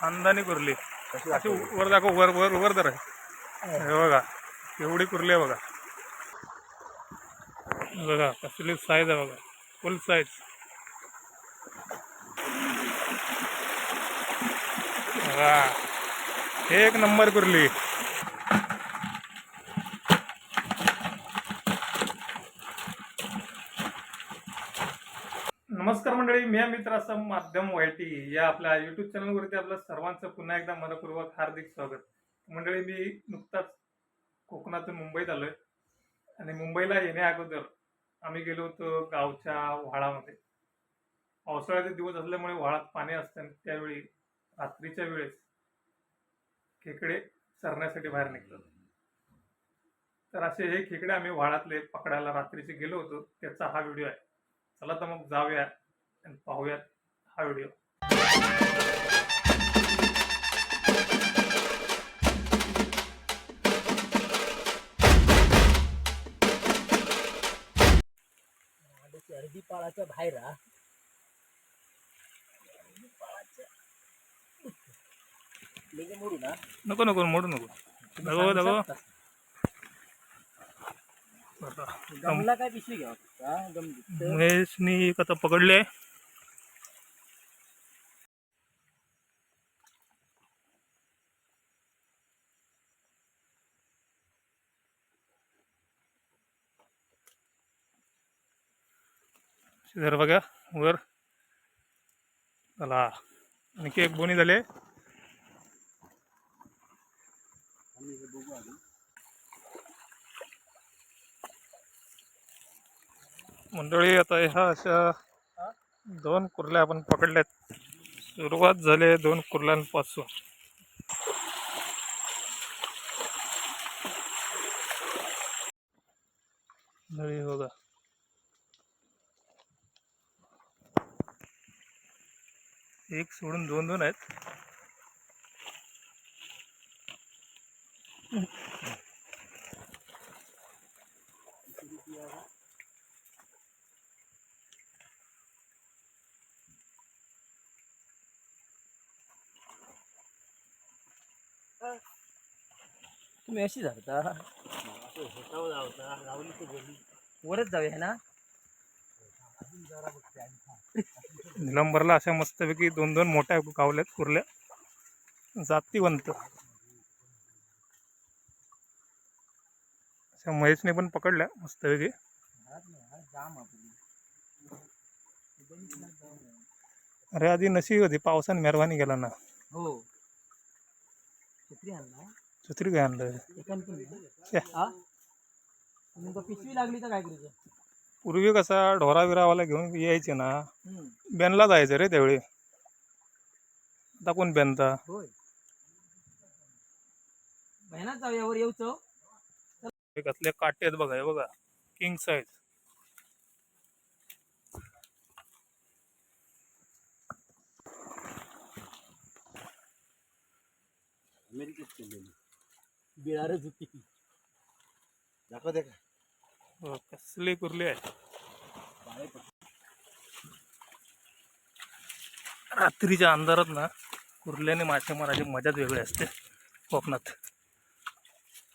खानदानी कुर्ली. अशी? वर दाखव वर वर वर हे बघा एवढी कुर्ली आहे बघा. बघा कसली साईज आहे बघा. फुल साईज बघा एक नंबर कुर्ली. म्या मित्राचं माध्यम वायटी या आपल्या युट्यूब चॅनलवरती आपलं सर्वांचं पुन्हा एकदा मनपूर्वक हार्दिक स्वागत. मंडळी मी नुकताच कोकणातून मुंबईत आलोय. आणि मुंबईला येण्या अगोदर आम्ही गेलो होतो गावच्या व्हाळामध्ये. पावसाळ्याचे दिवस असल्यामुळे व्हाळात पाणी असतं आणि त्यावेळी रात्रीच्या वेळेस खेकडे सरण्यासाठी बाहेर निघतात. तर असे हे खेकडे आम्ही व्हाळातले पकडायला रात्रीचे गेलो होतो. त्याचा हा व्हिडिओ आहे. चला तर मग जाऊया पाहूयात हा व्हिडिओ. अर्धी पाळाच्या बाहेर मोडू ना. नको नको मोडू नको. दगो दगो गमला काय पिशवी घ्या का गम दिसतं. महेशनी आता पकडले जर बघा वर. चला. आणखी एक बोनी झाले. मंडळी आता ह्या अशा दोन कुर्ल्या आपण पकडल्यात. सुरुवात झाली दोन कुर्ल्यांपासून. मंडळी बघा. एक सोडून दोन दोन आहेत. तुम्ही अशी धरता वरच जाऊया ना? निलंबरला अशा मस्तपैकी दोन दोन मोठ्या गावल्यात कुर्ल्या. जातीवंत. अशा महेशने पण पकडल्या मस्तपैकी. अरे आधी नशीब होती पावसाने मेहरबानी केला ना हो? छत्री काय आणलं? पिशवी लागली तर काय करायचं? पूर्वी कसा ढोरा बिरावाला घेऊन यायचे ना. बेनला जायचं रे त्यावेळी. आता कोण बेनता? कसले काटे आहेत बघा हे बघा. किंग साईज अमेरिकेत बिळारच होती दाखव दे का? हो, कसले कुर्ली आहे? रात्रीच्या अंधारात ना कुर्ल्याने मासे मारायची मजाच वेगळी असते कोकणात.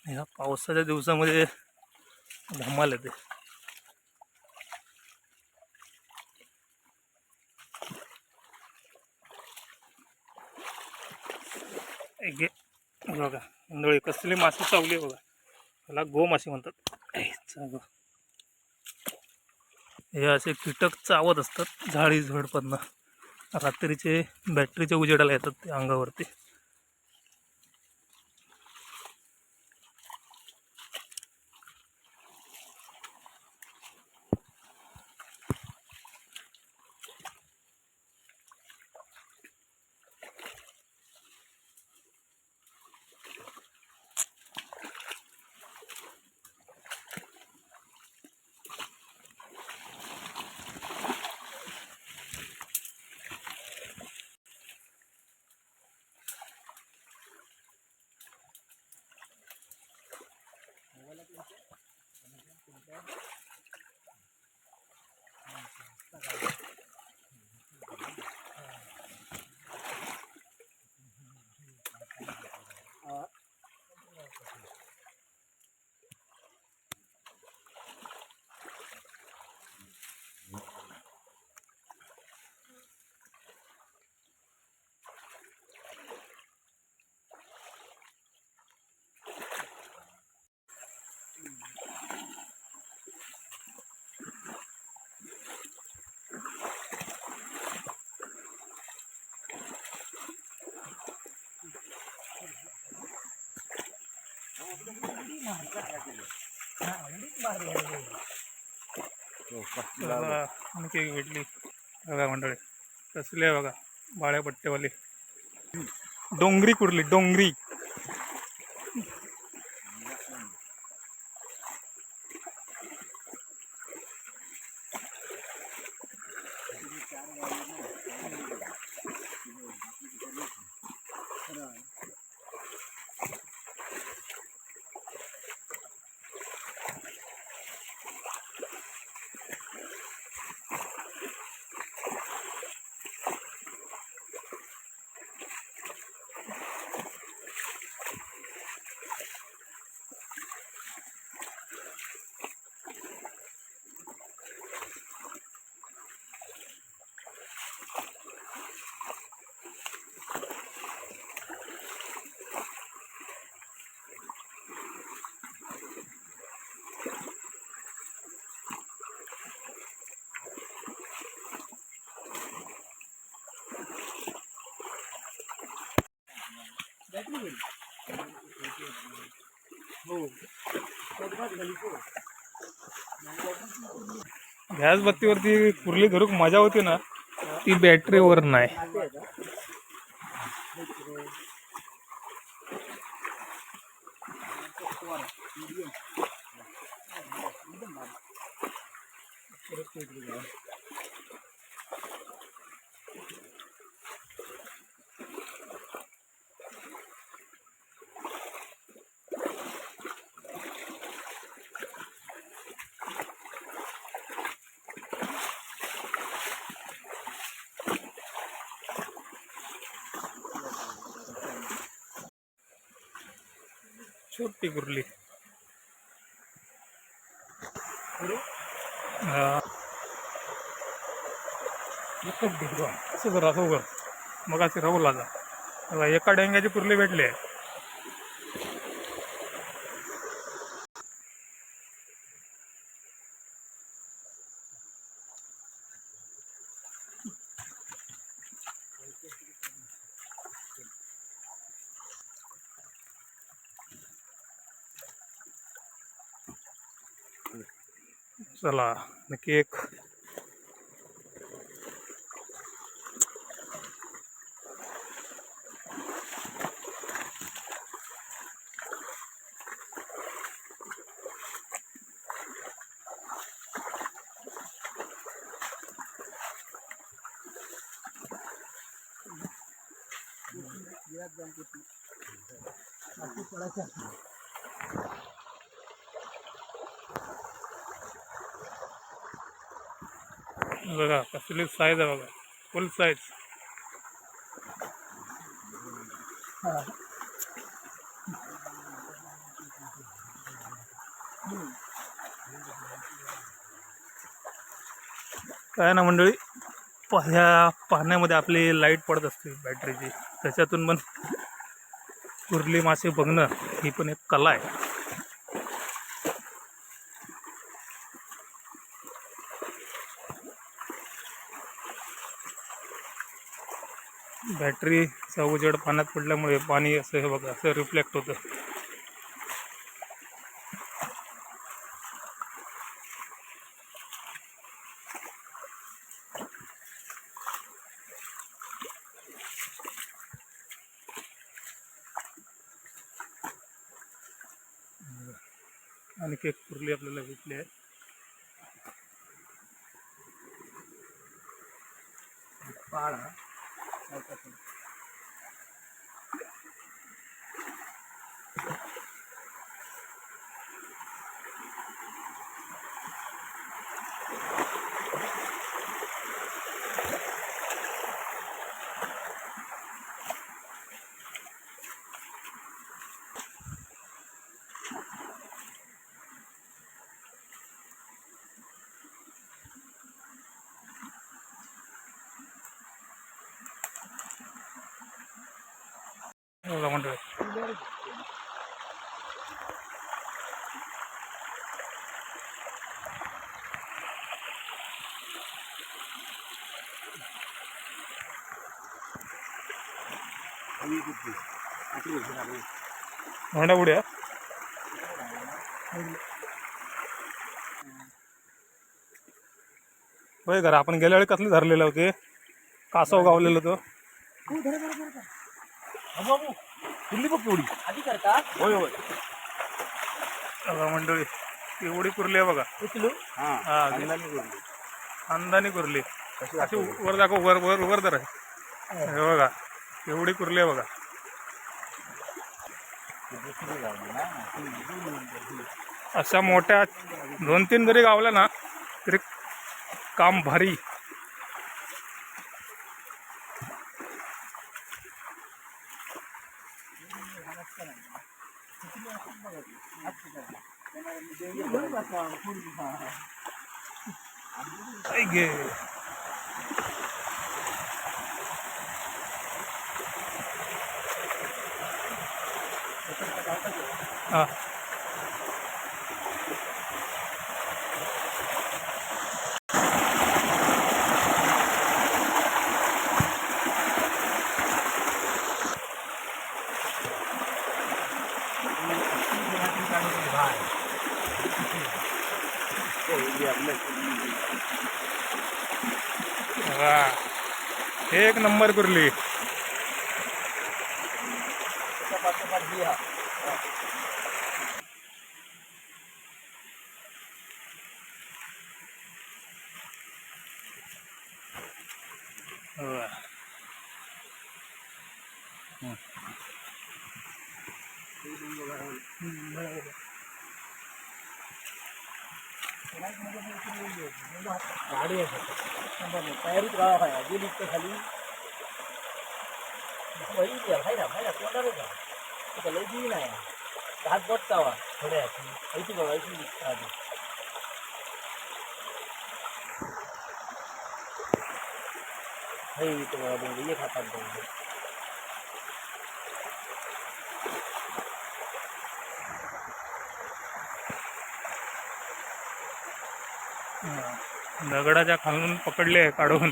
ह्या पावसाच्या दिवसामध्ये धमाल येते. बघा मंडळी कसली मासे चावली आहे बघा. त्याला गो मासे म्हणतात. गो. हे असे कीटक चावत असतात झाडी झडपतनं रात्रीचे बॅटरीच्या उजेडाला येतात ते अंगावरती. आणखी एक भेटली. बघा मंडळी कसली आहे बघा बाळ्या पट्टेवाली डोंगरी कुर्ली डोंगरी. गॅस बत्तीवरती कुर्ली धरूक मजा होती ना ती बॅटरीवर नाही. छोटी कुर्ली. हा. असं कर असं कर मग असे राहू लागा. एका डेंग्याची कुर्ली भेटली आहे. चला नक्की एक. बघा कसली साईज आहे बघा. फुल साईज काय ना मंडळी ह्या पाण्यामध्ये आपली लाइट पडत असते बॅटरीची त्याच्यातून पण कुर्ली मासे बघणं ही पण एक कला आहे. बॅटरीचा उजेड पाण्यात पडल्यामुळे पाणी असं हे बघा असं रिफ्लेक्ट होतं. आणखी एक कुर्ली आपल्याला भेटली आहे. बघा मंडळी. होंडा होय घर आपण गेल्या वेळी कसले धरलेलं होते? कासव गावलेलं होतं हो, धरा, धरा, धरा, धरा. हा, बाबू कुर्ली बघ केवढी? आधी करता? होय होय. बघा मंडळी एवढी कुरली आहे बघा. उचलू हा, हा खानदानी कुर्ली. अशी? वर दाखव वर वर वर धर. हे. बघा एवढी कुरली आहे बघा. अशा मोठ्या दोन तीन जरी गावल्या ना तरी काम भारी. Ah. वा एक नंबर कुरली त्याच्या पाठोपाठ ही हा. बघा. गाडी आहे शंभर नाही. तयारीत राहा भाया गेली इतकं खाली वही द्या भाईरा भाईरा कोणाला का तिथं नाही हात बोट चावा थोड्या ऐकी बघा ऐकून आधी हे इथं बघा दोन एक हातात दोन दगडाच्या खालून पकडले काढून.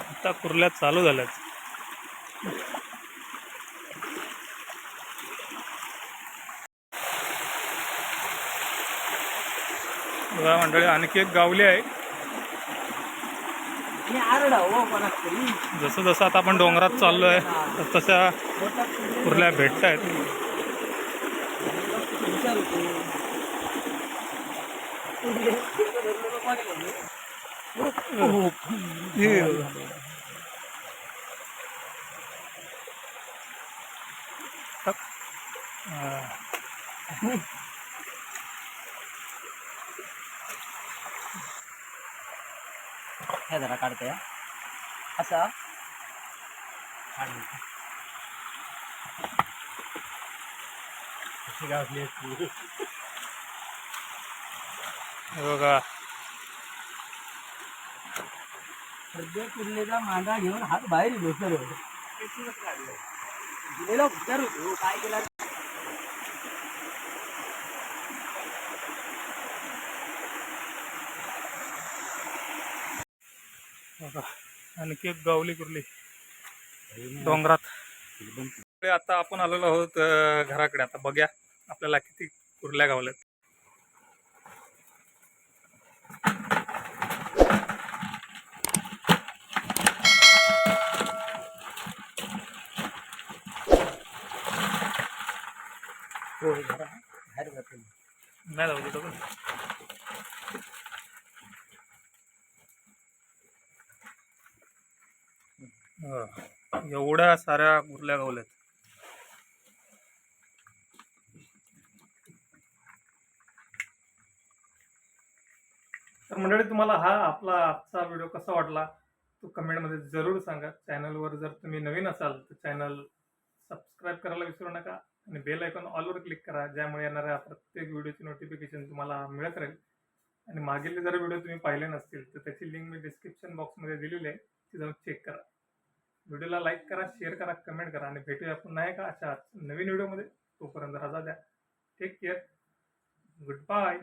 आता कुर्ल्यात चालू झाल्यात. बघा मंडळी आणखी एक गावली आहे. हो जसं जसं आता आपण डोंगरात चाललोय तस तशा कुर्ल्या भेटत आहेत विचार होतो ह्या जरा काढते हा. असा काढ. कशी गावली असती? हे बघा सध्या कुर्लेचा मांडा घेऊन हात बाहेर येलो सर दिलेला विचार होतो काय केला बघा आणखी एक गावली कुर्ली. डोंगरात. आता आपण आलेलो आहोत घराकडे. आता बघ्या आपल्याला किती कुर्ल्या गावल्यात. हो, हो, हो नाही जाऊ दे का? हा. एवढ्या साऱ्या कुर्ल्या गावल्यात. तर मंडळी तुम्हाला हा आपला आजचा व्हिडिओ कसा वाटला तो कमेंटमध्ये जरूर सांगा. चॅनलवर जर तुम्ही नवीन असाल तर चॅनल सबस्क्राईब करायला विसरू नका आणि बेल आयकॉन ऑलवर क्लिक करा ज्यामुळे येणाऱ्या प्रत्येक व्हिडिओची नोटिफिकेशन तुम्हाला मिळत राहील. आणि मागील जर व्हिडिओ तुम्ही पाहिले नसतील तर त्याची लिंक मी डिस्क्रिप्शन बॉक्समध्ये दिलेली आहे ती जाऊन चेक करा. व्हिडिओला लाईक करा शेअर करा कमेंट करा आणि भेटूया पुन्हा एका अशा नवीन व्हिडिओमध्ये. तोपर्यंत रजा द्या टेक केअर गुड बाय